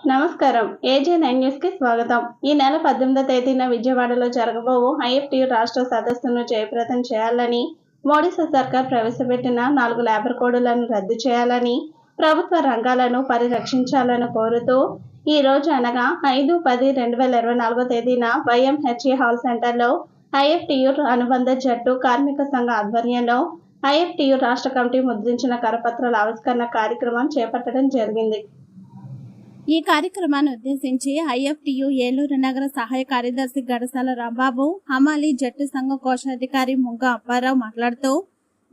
నమస్కారం. ఏజే నైన్ న్యూస్కి స్వాగతం. ఈ నెల పద్దెనిమిదో తేదీన విజయవాడలో జరగబోవు ఐఎఫ్టియు రాష్ట్ర సదస్సును జయప్రదం చేయాలని మోడీ సర్కార్ ప్రవేశపెట్టిన నాలుగు లేబర్ కోడులను రద్దు చేయాలని ప్రభుత్వ రంగాలను పరిరక్షించాలని కోరుతూ ఈ రోజు అనగా ఐదు పది రెండు వేల ఇరవై నాలుగో తేదీన వైఎంహెచ్ఈ హాల్ సెంటర్లో ఐఎఫ్టియు అనుబంధ జట్టు కార్మిక సంఘ ఆధ్వర్యంలో ఐఎఫ్టియు రాష్ట్ర కమిటీ ముద్రించిన కరపత్రాల ఆవిష్కరణ కార్యక్రమం చేపట్టడం జరిగింది. ఈ కార్యక్రమాన్ని ఉద్దేశించి ఐఎఫ్టియు ఏలూరు నగర సహాయ కార్యదర్శి గడసాల రాంబాబు హమాలి జట్టు సంఘ కోశాధికారి ముంగ అప్పారావు మాట్లాడుతూ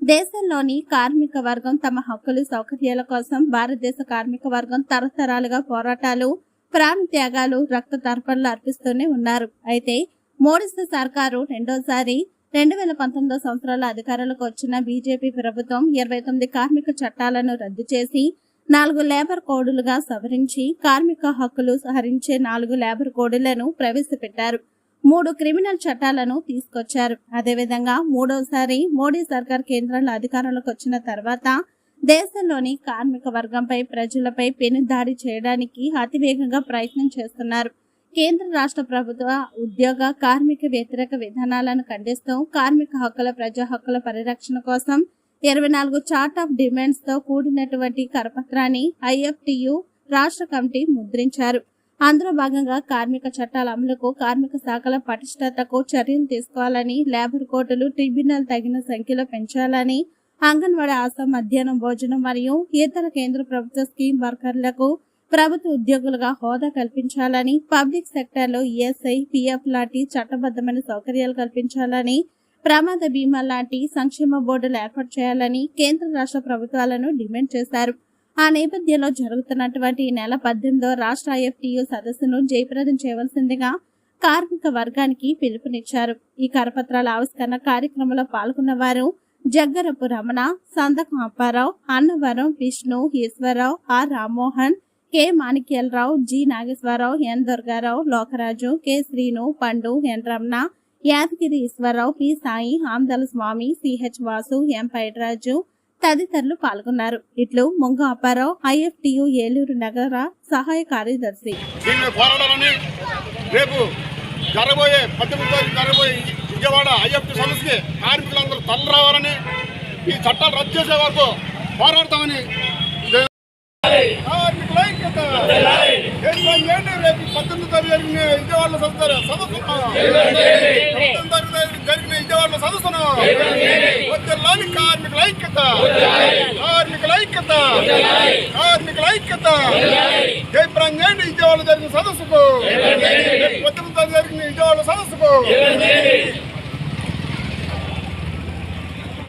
దేశంలోని కార్మిక వర్గం తమ హక్కులు సౌకర్యాల కోసం భారతదేశ కార్మిక వర్గం తరతరాలుగా పోరాటాలు ప్రాణ త్యాగాలు రక్త తర్పణలు అర్పిస్తూనే ఉన్నారు. అయితే మోడీ సర్కారు రెండోసారి రెండు వేల పంతొమ్మిదో సంవత్సరాల అధికారంలోకి వచ్చిన బీజేపీ ప్రభుత్వం ఇరవై తొమ్మిది కార్మిక చట్టాలను రద్దు చేసి నాలుగు లేబర్ కోడులుగా సవరించి కార్మిక హక్కులు హరించే నాలుగు లేబర్ కోడులను ప్రవేశపెట్టారు. మూడు క్రిమినల్ చట్టాలను తీసుకొచ్చారు. అదేవిధంగా మూడోసారి మోడీ సర్కార్ కేంద్రంలో అధికారంలోకి వచ్చిన తర్వాత దేశంలోని కార్మిక వర్గంపై ప్రజలపై పెను దాడి చేయడానికి అతివేగంగా ప్రయత్నం చేస్తున్నారు. కేంద్ర రాష్ట్ర ప్రభుత్వ ఉద్యోగ కార్మిక వ్యతిరేక విధానాలను ఖండిస్తూ కార్మిక హక్కుల ప్రజా హక్కుల పరిరక్షణ కోసం ఇరవై నాలుగు చార్ట్ ఆఫ్ డిమాండ్స్తో కూడినటువంటి కరపత్రాన్ని ఐఎఫ్టియు రాష్ట్ర కమిటీ ముద్రించారు. అందులో భాగంగా కార్మిక చట్టాల అమలుకు కార్మిక శాఖల పటిష్టతకు చర్యలు తీసుకోవాలని లేబర్ కోర్టులు ట్రిబ్యునల్ తగిన సంఖ్యలో పెంచాలని అంగన్వాడీ ఆశ మధ్యాహ్నం భోజనం మరియు ఇతర కేంద్ర ప్రభుత్వ స్కీమ్ వర్కర్లకు ప్రభుత్వ ఉద్యోగులుగా హోదా కల్పించాలని పబ్లిక్ సెక్టర్లో ఈఎస్ఐ పిఎఫ్ లాంటి చట్టబద్ధమైన సౌకర్యాలు కల్పించాలని ప్రమాద బీమా లాంటి సంక్షేమ బోర్డులు ఏర్పాటు చేయాలని కేంద్ర రాష్ట్ర ప్రభుత్వాలను డిమాండ్ చేశారు. ఆ నేపథ్యంలో జరుగుతున్నటువంటి ఈ నెల పద్దెనిమిదో రాష్ట్ర ఐఎఫ్టియు సదస్సును జయప్రదం చేయవలసిందిగా కార్మిక వర్గానికి పిలుపునిచ్చారు. ఈ కరపత్రాల ఆవిష్కరణ కార్యక్రమంలో పాల్గొన్న వారు Jaggarapu Ramana Sandakam Apparao Annavaram Vishnu Eswararao R Rammohan K Manikyalarao G Nageswararao N Durgarao Lokaraju K Srinu Pandu N Ramana Yadagiri Eswararao P. Sai Amdala Swamy CH Vasu M. Paidaraju తదితరులు పాల్గొన్నారు. ఇట్లు ముంగ Apparao IFTU Eluru నగర సహాయ కార్యదర్శి. రేపు జరగబోయే పద్దెనిమిది తారీఖు జరగబోయే విజయవాడ ఐఎఫ్టి సమస్యకి కార్మికులందరూ తరలి రావాలని ఈ చట్టాలు రద్దు చేసే వరకు పోరాడతామని. కార్మికుల ఐక్యత. రేపు పద్దెనిమిది తారీఖు జరిగిన విజయవాడలో సదస్సు సదస్సును పద్దెనిమిది తారీఖు జరిగిన విజయవాడలో సదస్సును వద్దలాని కార్మికుల ఐక్యత. కార్మికుల ఐక్యత. కార్మికుల ఐక్యత. జయప్రాంగ్ చేయండి విజయవాడలో జరిగిన సదస్సుకు. పద్దెనిమిది తారీఖు